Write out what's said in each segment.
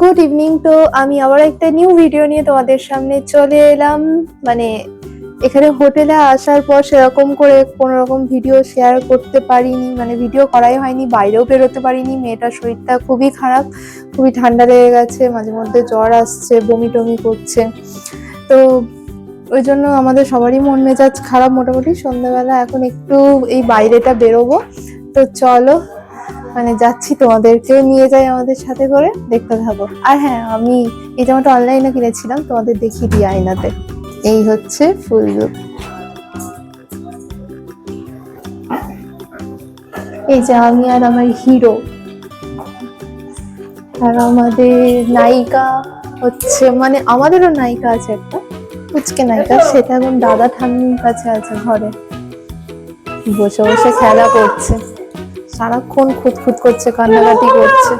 Good evening তো আমি আবার একটা নিউ ভিডিও নিয়ে তোমাদের সামনে চলে এলাম। মানে এখানে হোটেলে আসার পর সেরকম করে কোনো রকম ভিডিও শেয়ার করতে পারিনি। মানে ভিডিও করাই হয়নি, বাইরেও বেরোতে পারিনি। মেয়েটার শরীরটা খুবই খারাপ, খুবই ঠান্ডা লেগে গেছে, মাঝে মধ্যে জ্বর আসছে, বমি টমি করছে। তো ওই জন্য আমাদের সবারই মন মেজাজ খারাপ মোটামুটি। সন্ধ্যাবেলা এখন একটু এই বাইরেটা বেরোবো। তো চলো মানে যাচ্ছি তোমাদেরকেও নিয়ে যাই আমাদের সাথে করে দেখতে থাকো। আর হ্যাঁ আমি এই জামাটা অনলাইনে কিনেছিলাম তোমাদের দেখিয়ে দিই আয়নাতে। এই হচ্ছে ফুল লুক এই যে আমি আর আমার হিরো আর আমাদের নায়িকা হচ্ছে মানে আমাদেরও নায়িকা আছে একটা পুচকে নায়িকা সেটা এখন দাদা ঠাম্মির কাছে আছে ঘরে। বসে বসে খেলা করছে। সারাক্ষণ খুঁতখুত করছে, কান্নাকাটি করছে।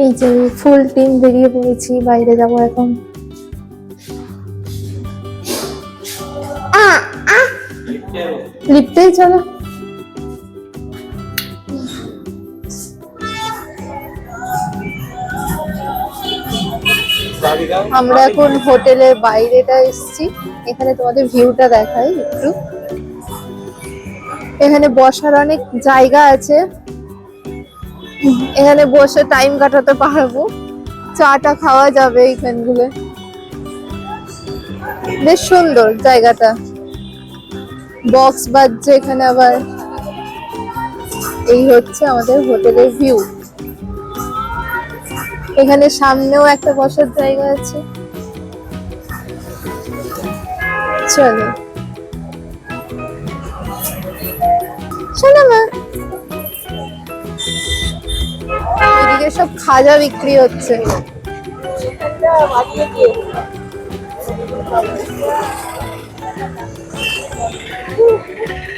এই যে ফুল টিম বেরিয়ে পড়েছি, বাইরে যাব এখন। লিফটেই চলো। আমরা এখন হোটেলের বাইরেটা এসছি। এখানে তোমাদের ভিউটা দেখাই একটু। এখানে বসার অনেক জায়গা আছে। এখানে বসে টাইম কাটাতে পারব। চাটা খাওয়া যাবে এইখানগুলো বেশ সুন্দর জায়গাটা। বক্স বাজছে এখানে আবার। এই হচ্ছে আমাদের হোটেলের ভিউ এখানে সামনেও একটা বসার জায়গা আছে। চলো। শোনো মা। এদিকে সব খাজা বিক্রি হচ্ছে।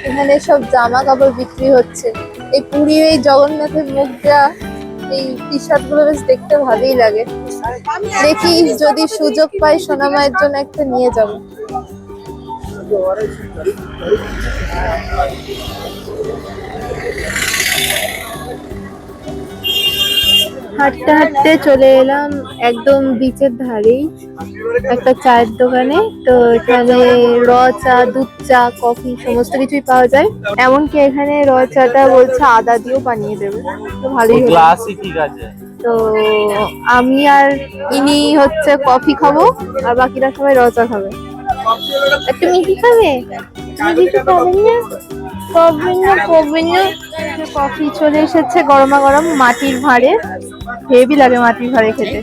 এখানে সব জামা কাপড় বিক্রি হচ্ছে। এই পুরীর এই জগন্নাথের মুখটা এই টি শার্টগুলো বেশ দেখতে ভালোই লাগে। দেখি যদি সুযোগ পাই সোনা মায়ের জন্য একটা নিয়ে যাব। হাঁটতে হাঁটতে চলে এলাম একদম বিচের ধারেই একটা চায়ের দোকানে। তো এখানে র চা দুধ চা কফি সমস্ত কিছুই পাওয়া যায়। এমনকি এখানে র চাটা বলছে আদা দিয়েও বানিয়ে দেবে। তো ভালোই। ঠিক আছে। তো আমি আর ইনি হচ্ছে কফি খাব আর বাকিরা সবাই র চা খাবে। একটু মিষ্টি খাবে? মিষ্টি খাবেন না। খাবেন না খাবেন না। কফি চলে এসেছে গরমা গরম মাটির ভাঁড়ে। হেভি লাগে মাটি ঘরে খেতে।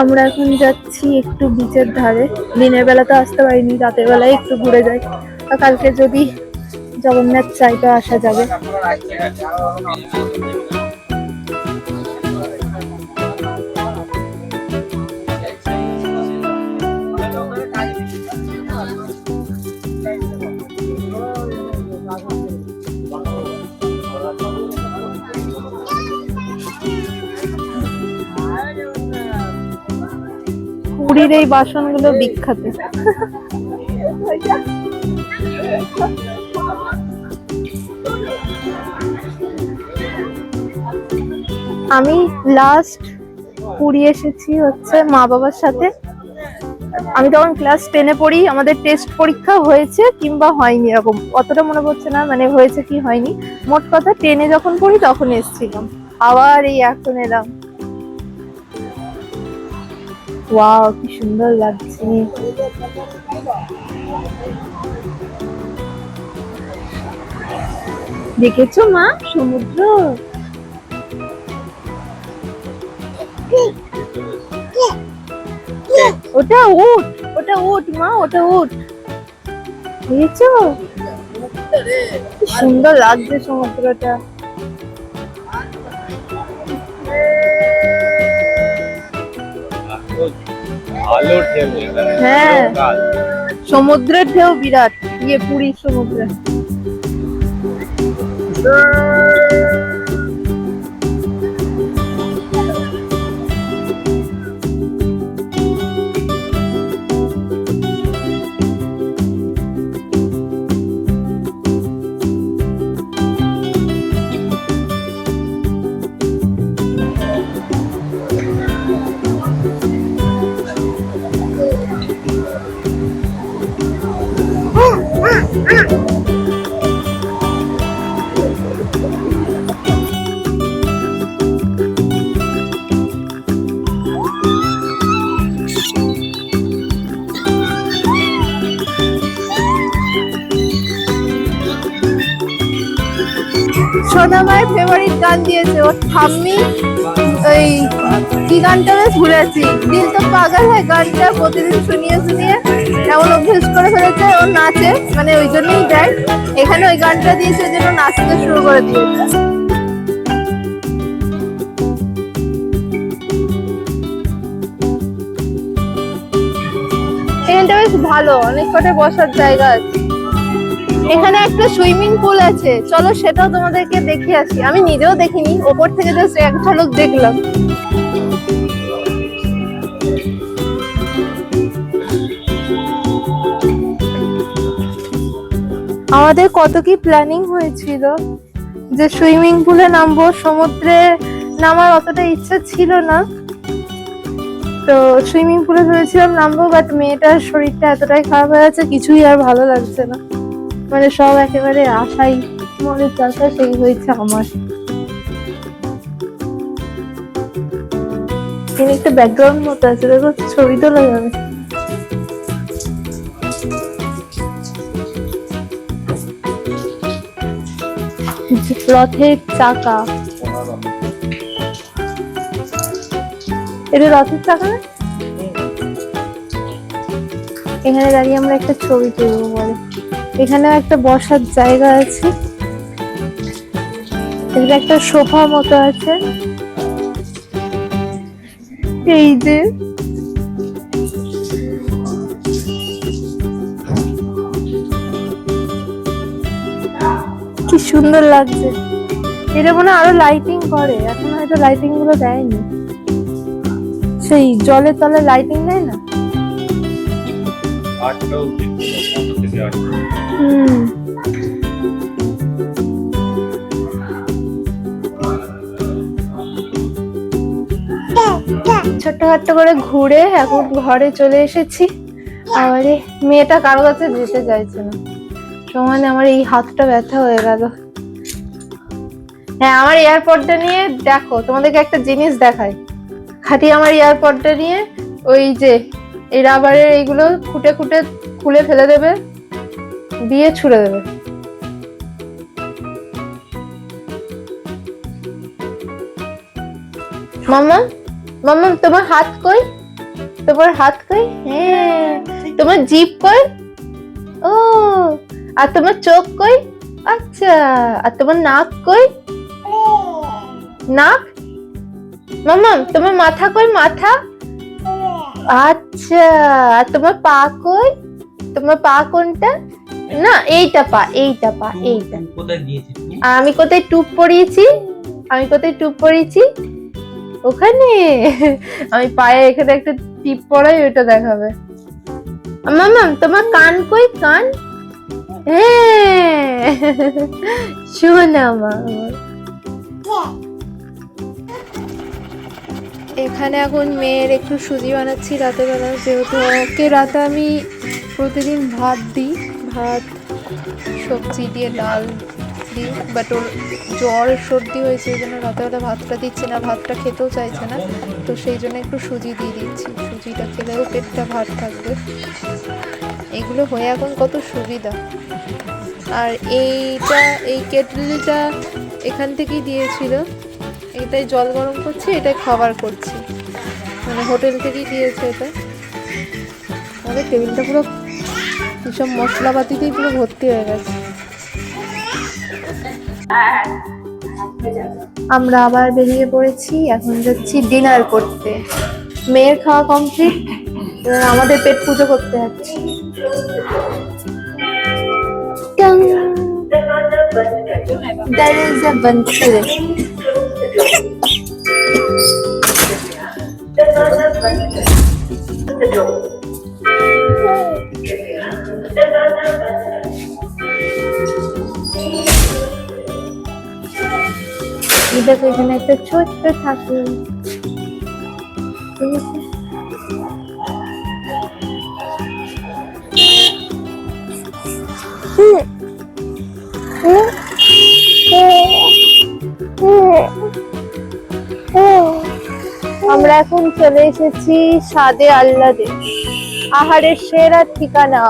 আমরা এখন যাচ্ছি একটু বিচের ধারে। দিনের বেলা তো আসতে পারিনি, রাতের বেলায় একটু ঘুরে যাই। আর কালকে যদি জগন্নাথ চাইতে আসা যাবে। পুরীর এই বাসনগুলো বিখ্যাত। আমি লাস্ট পুরী এসেছি হচ্ছে মা বাবার সাথে। আমি তখন ক্লাস টেনে পড়ি, আমাদের টেস্ট পরীক্ষা হয়েছে কিংবা হয়নি এরকম। অতটা মনে পড়ছে না মানে হয়েছে কি হয়নি। মোট কথা টেনে যখন পড়ি তখন এসেছিলাম। আবার এই এখন এলাম। ওয়াও কি সুন্দর লাগছে। দেখেছ মা? সমুদ্র? ওটা উঠ ওটা উঠ মা, ওটা উঠ দেখেছ? সুন্দর লাগছে সমুদ্রটা। ভালো ঢেউ হ্যাঁ। সমুদ্রের ঢেউ বিরাট। ইয়ে পুরীর সমুদ্রে। সোনা মায়ের ফেভারিট গান দিয়েছে ওর ঠাম্মি। ওই কি গানটা বেশ ভুলেছি। দিল তো পাগল হয় গানটা, প্রতিদিন শুনিয়ে শুনিয়ে এমন অভ্যেস করে ফেলেছে, ও নাচে মানে ওই জন্যই দেয়। এখানে ওই গানটা দিয়েছে ওই জন্য নাচতে শুরু করে দিয়েছে। এখানটা বেশ ভালো, অনেক কটা বসার জায়গা আছে। এখানে একটা সুইমিং পুল আছে। চলো সেটাও তোমাদেরকে দেখে আসি। আমি নিজেও দেখিনি, ওপর থেকে জাস্ট এক ঝলক দেখলাম। আমাদের কত কি প্ল্যানিং হয়েছিল? যে সুইমিং পুলে নামবো, সমুদ্রে নামার অতটা ইচ্ছা ছিল না। তো সুইমিং পুলে ভেবেছিলাম নামবো বাট মেয়েটার শরীরটা এতটাই খারাপ হয়ে আছে কিছুই আর ভালো লাগছে না। মানে সব একেবারে আশাই মনের চাষা সেই হয়েছে আমার। এখানে একটা ব্যাকগ্রাউন্ড মতো আছে দেখো ছবি তোলা যাবে। রথের চাকা। এটা রথের চাকা না? এখানে দাঁড়িয়ে আমরা একটা ছবি তুলবো বলে। এখানেও একটা বসার জায়গা আছে। এখানে একটা সোফা মতো আছে। এই যে। কি সুন্দর লাগছে। এটা মনে আরও লাইটিং করে। এখন হয়তো লাইটিংগুলো দেয়নি। সেই জলের তলে লাইটিং দেয় না? আটটা হুম ছোট্টখাট্ট করে ঘুরে এখন ঘরে চলে এসেছি। আবারে মেয়েটা কারও কাছে যেতে চাইছে না। সমানে আমার এই হাতটা ব্যথা হয়ে গেল। হ্যাঁ আমার এয়ারপডটা নিয়ে দেখো, তোমাদেরকে একটা জিনিস দেখাই। খাটি আমার এয়ারপডটা নিয়ে ওই যে এই রাবারের এইগুলো খুঁটে খুঁটে খুলে ফেলে দেবে। দিয়ে ছুড়ে দেবে। মামা মামা তোমার হাত কই? তোমার হাত কই? হ্যাঁ। তোমার জিভ কই? ও, আর তোমার চোখ কই? আচ্ছা আর তোমার নাক কই? নাক? মামা তোমার মাথা কই? মাথা? আচ্ছা আর তোমার পা কই? তোমার পা কোনটা? না এইটা পা এইটা পা এইটা। কোথায় দিয়েছিস আর আমি কোথায় টুপ পরিয়েছি? আমি কোথায় টুপ পরিয়েছি? ওখানে। আমি পায়ে এখানে একটা টিপ পরাই ওটা দেখাবে। মামা তোমার কান কই? কান? হ্যাঁ। শোনা মা এখানে এখন মেয়ের একটু সুজি বানাচ্ছি রাতের বেলা। যেহেতু ওকে রাতে আমি প্রতিদিন ভাত দিই। ভাত, সবজি দিয়ে ডাল দিই বাট ওর জ্বর সর্দি হয়েছে ওই জন্য রাতেবেলা ভাতটা দিচ্ছে না, ভাতটা খেতেও চাইছে না। তো সেই জন্য একটু সুজি দিয়ে দিচ্ছি। সুজিটা খেলেও পেটটা ভাত থাকবে। এগুলো হয়ে এখন কত সুবিধা। আর এইটা, এই কেটলিটা এখান থেকেই দিয়েছিল। এটাই জল গরম করছি, এটাই খাবার করছি। মানে হোটেল থেকেই দিয়েছে এটা আমাদের টেবিলটা পুরো এইসব মশলাপাতিতেই পুরো ভর্তি হয়ে গেছে। আমরা আবার বেরিয়ে পড়েছি, এখন যাচ্ছি ডিনার করতে। মেয়ের খাওয়া কমপ্লিট আমাদের পেট পুজো করতে যাচ্ছি। There is দেখো এখানে একটা ছোট্ট ঠাকুর? আমরা এখন চলে এসেছি স্বাদে আহ্লাদে আহারের সেরা ঠিকানা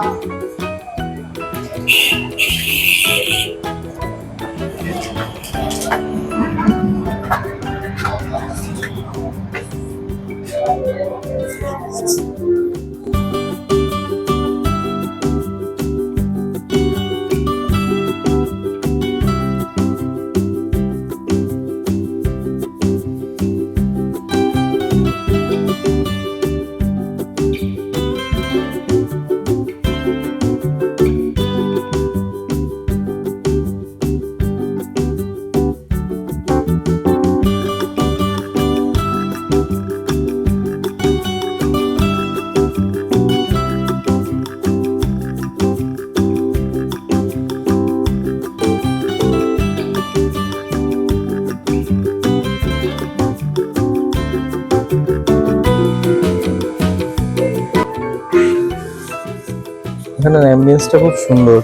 এখানে অ্যাম্বিয়েন্সটা খুব সুন্দর।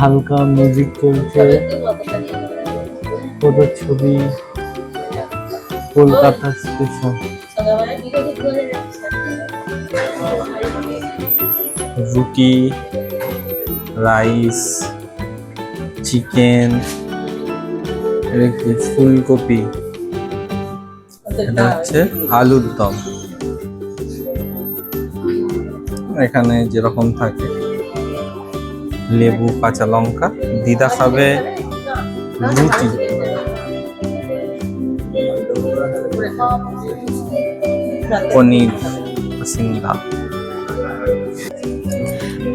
হালকা মিউজিক চলছে। কত ছবি, কলকাতা স্টেশন রুটি রাইস চিকেন ফুলকপি। এটা হচ্ছে আলুর দম। এখানে যেরকম থাকে। লেবু কাঁচা লঙ্কা দিদা খাবে রুটি। পনির সিঙ্গা।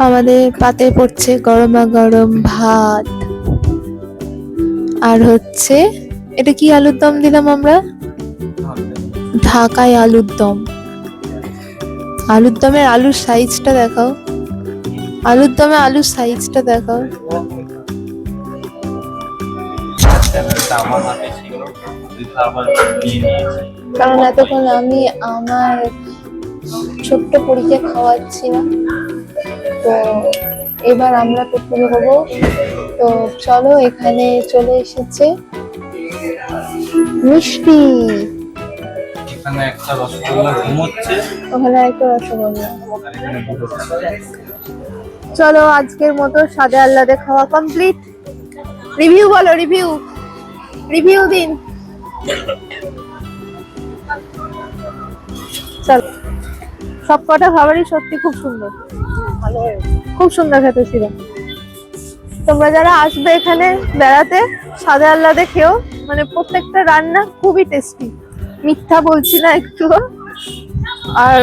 আমাদের পাতে পড়ছে গরমা গরম ভাত। আর হচ্ছে এটা কি আলুর দম দিলাম আমরা? ঢাকায় আলুর দম। আলুর দমের আলুর সাইজটা দেখাও। আলুর দমে আলুর সাইজটা দেখাও। কারণ এতক্ষণ আমি আমার ছোট্ট পরীকে খাওয়াচ্ছিলাম তো এবার আমরা করতে হব তো চলো এখানে চলে এসেছে মিষ্টি। এখানে একটা রসগোল্লা ঘুমোচ্ছে ওখানে একটা রসগোল্লা। আর এখানে দুটো চলো আজকের মতো সাদে আল্লাদে খাওয়া কমপ্লিট রিভিউ বলো রিভিউ রিভিউ দিন। চলো। সব কটা খাবারই সত্যি খুব সুন্দর। খুব সুন্দর খেতে ছিল। তোমরা যারা আসবে এখানে বেড়াতে সাদে আল্লাদে খেও। মানে প্রত্যেকটা রান্না খুবই টেস্টি মিথ্যা বলছি না একটু। আর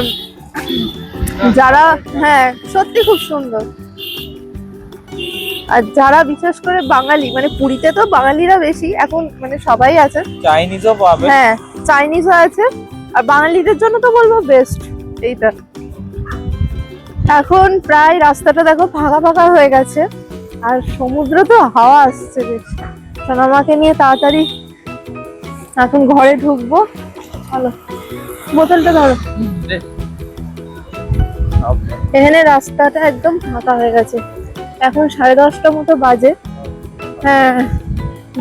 যারা হ্যাঁ সত্যি খুব সুন্দর। আর যারা বিশেষ করে বাঙালি মানে পুরীতে তো বাঙালিরা বেশি এখন মানে সবাই আছে। চাইনিজও পাবে। হ্যাঁ চাইনিজও আছে। আর বাঙালিদের জন্য তো বলব বেস্ট এইটা। এখন প্রায় রাস্তাটা দেখো ফাঁকা ফাঁকা হয়ে গেছে। আর সমুদ্র তো হাওয়া আসছে বেশ। সোনামাকে নিয়ে তাড়াতাড়ি এখন ঘরে ঢুকবো। ভালো। বোতলটা ধরো। এখানে রাস্তাটা একদম ফাঁকা হয়ে গেছে। এখন সাড়ে দশটা মতো বাজে। হ্যাঁ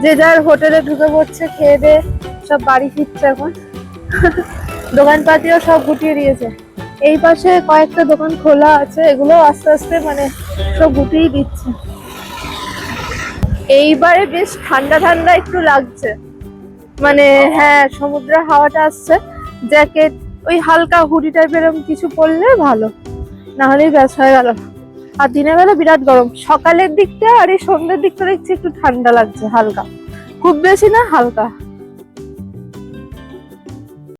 যে যার হোটেলে ঢুকে পড়ছে খেয়ে দিয়ে সব বাড়ি ফিরছে এখন। দোকানপাতিও সব গুটিয়ে দিয়েছে। এই পাশে কয়েকটা দোকান খোলা আছে এগুলো আস্তে আস্তে মানে সব গুটিয়ে দিচ্ছে। এইবারে বেশ ঠান্ডা ঠান্ডা একটু লাগছে। মানে হ্যাঁ সমুদ্রের হাওয়াটা আসছে। জ্যাকেট ওই হালকা হুডি টাইপের কিছু পরলে ভালো। না হলেই ব্যাস হয়ে গেল। আর দিনের বেলা বিরাট গরম। সকালের দিকটা আর এই সন্ধ্যের দিকটা দেখছি একটু ঠান্ডা লাগছে, হালকা। খুব বেশি না, হালকা।